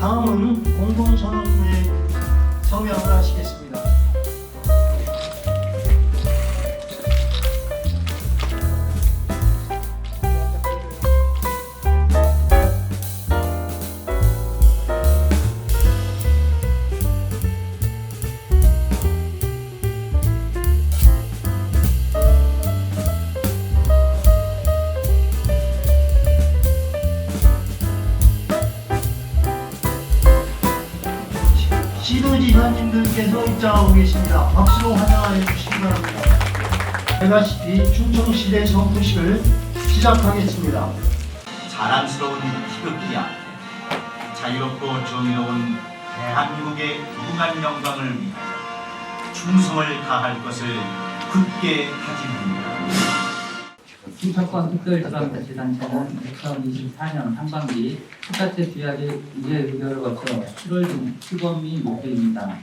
다음은 공동선언문에 서명을 하시겠습니다. 시도지사님들께서 입장하고 계십니다. 박수로 환영해 주시기 바랍니다. 메가시티 충청시대 선포식을 시작하겠습니다. 자랑스러운 희극기 앞에 자유롭고 정의로운 대한민국의 무한 영광을 위하여 충성을 다할 것을 굳게 다짐합니다. 충청권 특별지방자치단체는 2024년 상반기 스타트 주약의 이제 의결을 거쳐 7월 중 시범이 목표입니다.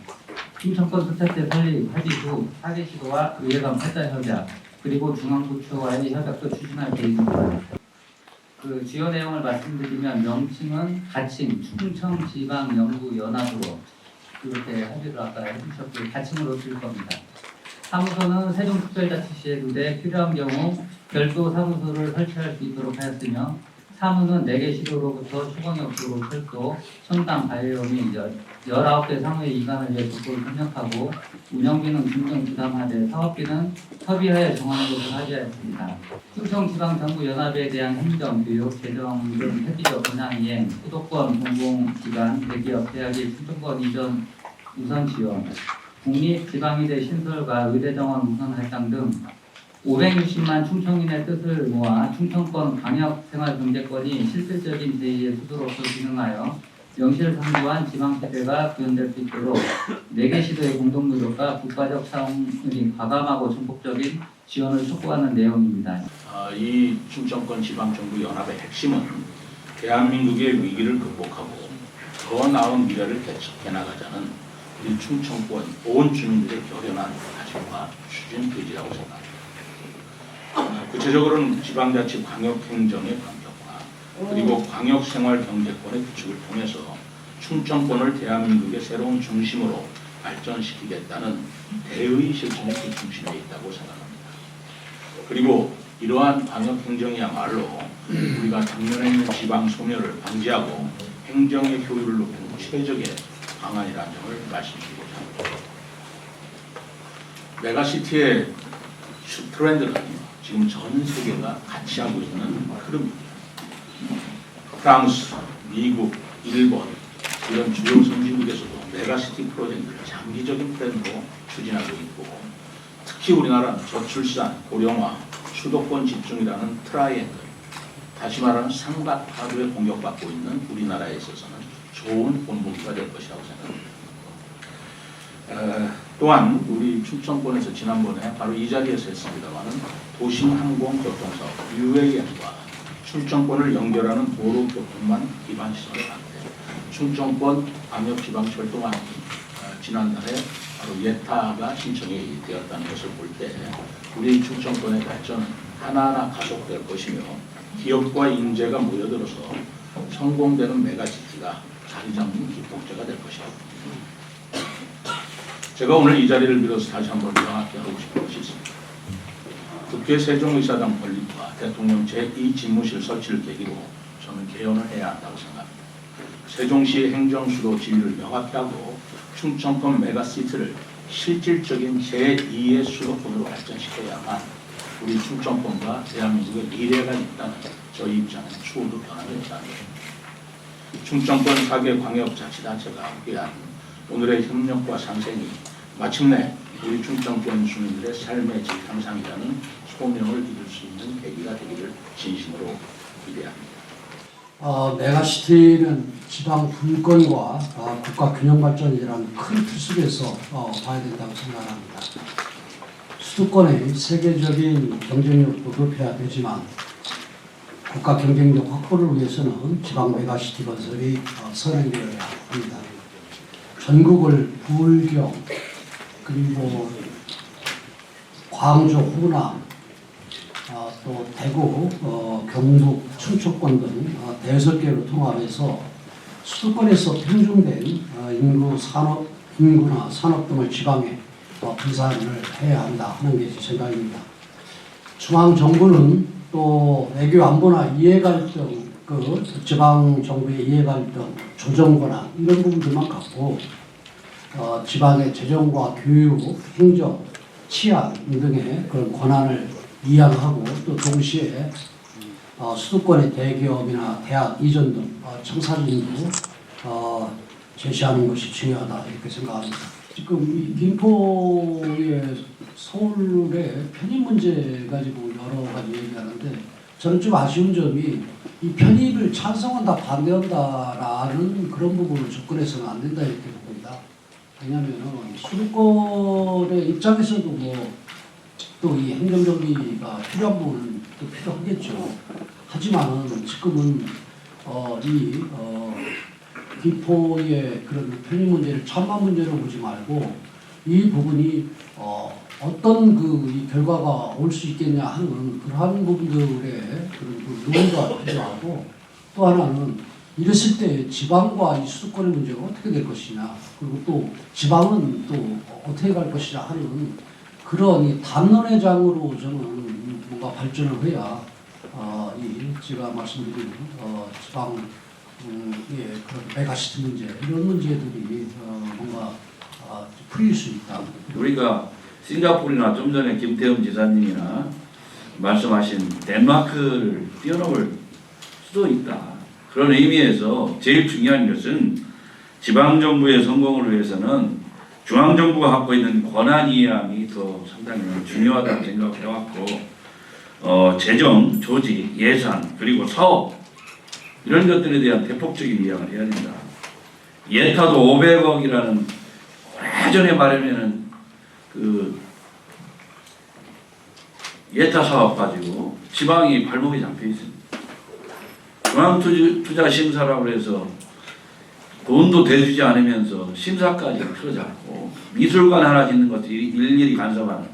충청권 스타트 설립 합의 후 사계시도와 의회 간 팔달 협약 그리고 중앙부처와의 협약도 추진할 계획입니다. 그 주요 내용을 말씀드리면 명칭은 가칭 충청지방연구연합으로 이렇게 합의를 아까 해주셨고 가칭으로 줄 겁니다. 사무소는 세종특별자치시에 두대 필요한 경우 별도 사무소를 설치할 수 있도록 하였으며 사무는 4개 시도로부터 수공역으로 철도, 첨단 바이오 및 19개 상호의 이관을 위해 국고를 협력하고 운영비는 중정 부담하되 사업비는 협의하여 정하는 것을 하지하였습니다. 충청지방정부연합에 대한 행정, 교육, 재정 등 회비적 권한 이행, 수도권 공공기관, 대기업, 대학의 충청권 이전 우선 지원, 국립 지방의대 신설과 의대 정원 우선 할당 등 560만 충청인의 뜻을 모아 충청권 광역 생활 경제권이 실질적인 제2의 수도로서 기능하여 명실상부한 지방시대가 구현될 수 있도록 4개 시도의 공동 노력과 국가적 사업이 과감하고 전폭적인 지원을 촉구하는 내용입니다. 아, 이 충청권 지방정부 연합의 핵심은 대한민국의 위기를 극복하고 더 나은 미래를 개척해 나가자는 우리 충청권 온 주민들의 결연한 다짐과 추진 의지라고 생각합니다. 아, 구체적으로는 지방자치 광역행정의 강력화 그리고 광역생활경제권의 구축을 통해서 충청권을 대한민국의 새로운 중심으로 발전시키겠다는 대의 실천의 그 중심에 있다고 생각합니다. 그리고 이러한 광역 행정이야말로 우리가 당면에 있는 지방 소멸을 방지하고 행정의 효율을 높이는 최적의 방안이라는 점을 말씀드리고자 합니다. 메가시티의 슈- 트렌드는 지금 전 세계가 같이 하고 있는 흐름입니다. 프랑스, 미국, 일본 이런 주요 선진국에서도 메가시티 프로젝트를 장기적인 트렌드로 추진하고 있고 특히 우리나라는 저출산, 고령화, 수도권 집중이라는 트라이앵글, 다시 말하는 삼각화두에 공격받고 있는 우리나라에 있어서는 좋은 본보기가 될 것이라고 생각합니다. 에, 또한 우리 충청권에서 지난번에 바로 이 자리에서 했습니다마는 도심항공교통사업 UAM과 충청권을 연결하는 도로교통망 기반 시설을 한대 충청권 광역지방철도망이 어, 지난달에 바로 예타가 신청이 되었다는 것을 볼 때 우리 충청권의 발전은 하나하나 가속될 것이며 기업과 인재가 모여들어서 성공되는 메가시티가 자리 잡는 기폭제가 될 것이다. 제가 오늘 이 자리를 빌어서 다시 한번 명확히 하고 싶은 것이 있습니다. 국회 세종의사당 건립과 대통령 제2집무실 설치를 계기로 저는 개헌을 해야 한다고 생각합니다. 세종시 행정수도 지위를 명확히 하고 충청권 메가시티를 실질적인 제2의 수도권으로 발전시켜야만 우리 충청권과 대한민국의 미래가 있다는 저희 입장은 추호도 변함이 없다는 것입니다. 충청권 4개 광역자치단체가 함께한 오늘의 협력과 상생이 마침내 우리 충청권 주민들의 삶의 질 향상이라는 소명을 이룰 수 있는 계기가 되기를 진심으로 기대합니다. 어, 메가시티는 지방 분권과 어, 국가 균형 발전이라는 큰 틀 속에서 어, 봐야 된다고 생각합니다. 수도권의 세계적인 경쟁력도 높여야 되지만 국가 경쟁력 확보를 위해서는 지방 메가시티 건설이 어, 선행되어야 합니다. 전국을 부울경 그리고 광주, 호남, 어, 또 대구, 어, 경북, 충청권 등 어, 대여섯 개로 통합해서 수도권에서 편중된 어, 인구 산업, 인구나 산업 등을 지방에 어, 분산을 해야 한다 하는 게 제 생각입니다. 중앙 정부는 또 외교 안보나 이해 갈등, 그 지방 정부의 이해 갈등, 조정 권한 이런 부분들만 갖고 어, 지방의 재정과 교육, 행정, 치안 등의 그런 권한을 이양하고 또 동시에 어, 수도권의 대기업이나 대학 이전 등 어, 청사진도 어, 제시하는 것이 중요하다 이렇게 생각합니다. 지금 이 김포의 서울의 편입 문제 가지고 여러 가지 얘기하는데 저는 좀 아쉬운 점이 이 편입을 찬성한다 반대한다라는 그런 부분을 접근해서는 안 된다 이렇게 봅니다. 왜냐하면 수도권의 입장에서도 뭐 또 이 행정정비가 필요한 부분은 또 필요하겠죠. 하지만은 지금은 어, 이 어, 기포의 그런 편의 문제를 천만 문제로 보지 말고 이 부분이 어, 어떤 그이 결과가 올 수 있겠냐 하는 그러한 부분들의 그런 그 논의가 필요하고 또 하나는 이랬을 때 지방과 이 수도권의 문제가 어떻게 될 것이냐 그리고 또 지방은 또 어떻게 갈 것이냐 하는 그런 이 담론의 장으로 저는 뭔가 발전을 해야 어, 이 제가 말씀드린 어, 지방 음, 예, 그런 메가시티 문제 이런 문제들이 어, 뭔가 어, 풀릴 수 있다. 우리가 싱가포르나 좀 전에 김태흠 지사님이나 말씀하신 덴마크를 뛰어넘을 수도 있다. 그런 의미에서 제일 중요한 것은 지방 정부의 성공을 위해서는 중앙 정부가 갖고 있는 권한 이양이 더 상당히 중요하다고 생각을 해왔고 어, 재정, 조직, 예산 그리고 사업 이런 것들에 대한 대폭적인 이양을 해야 된다. 예타도 500억이라는 오래전에 말하면은 그 예타 사업 가지고 지방이 발목이 잡혀 있습니다. 중앙투자 심사라고 해서 돈도 대주지 않으면서 심사까지 틀어잡고 미술관 하나 짓는 것도 일- 일일이 간섭하는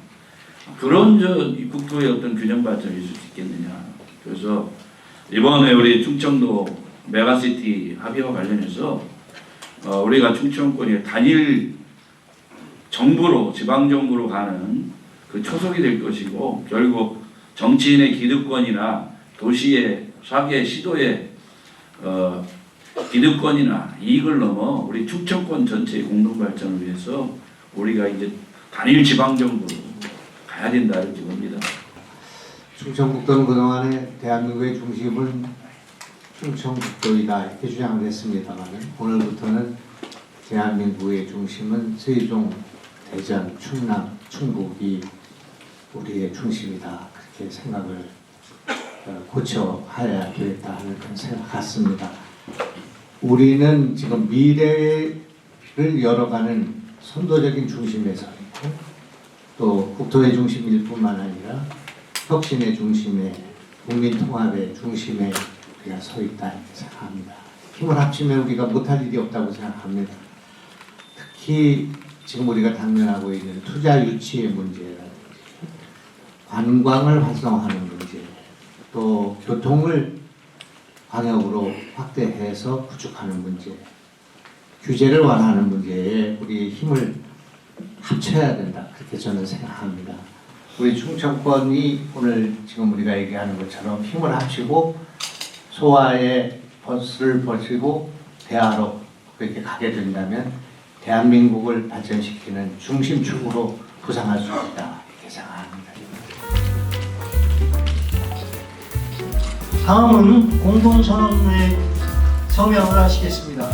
그런 저 국토의 어떤 균형 발전이 있을 수 있겠느냐. 그래서 이번에 우리 충청도 메가시티 합의와 관련해서 어, 우리가 충청권이 단일 정부로 지방 정부로 가는 그 초석이 될 것이고 결국 정치인의 기득권이나 도시의 사계 시도의 어, 기득권이나 이익을 넘어 우리 충청권 전체의 공동 발전을 위해서 우리가 이제 단일 지방 정부로 가야 된다 이렇게 봅니다. 충청북도는 그동안에 대한민국의 중심은 충청북도이다 이렇게 주장을 했습니다만 오늘부터는 대한민국의 중심은 세종, 대전, 충남, 충북이 우리의 중심이다 그렇게 생각을 어, 고쳐야 되겠다 하는 그런 생각 같습니다. 우리는 지금 미래를 열어가는 선도적인 중심에 서 있고 또 국토의 중심일 뿐만 아니라 혁신의 중심에 국민 통합의 중심에 우리가 서 있다 이렇게 생각합니다. 힘을 합치면 우리가 못할 일이 없다고 생각합니다. 특히 지금 우리가 당면하고 있는 투자 유치의 문제라든지 관광을 활성화하는 문제, 또 교통을 방역으로 확대해서 구축하는 문제, 규제를 완화하는 문제에 우리 힘을 합쳐야 된다 그렇게 저는 생각합니다. 우리 충청권이 오늘 지금 우리가 얘기하는 것처럼 힘을 합치고 소화의 버스를 버리고 대화로 그렇게 가게 된다면 대한민국을 발전시키는 중심축으로 부상할 수 있다 이렇게 생각합니다. 다음은 공동선언에 서명을 하시겠습니다.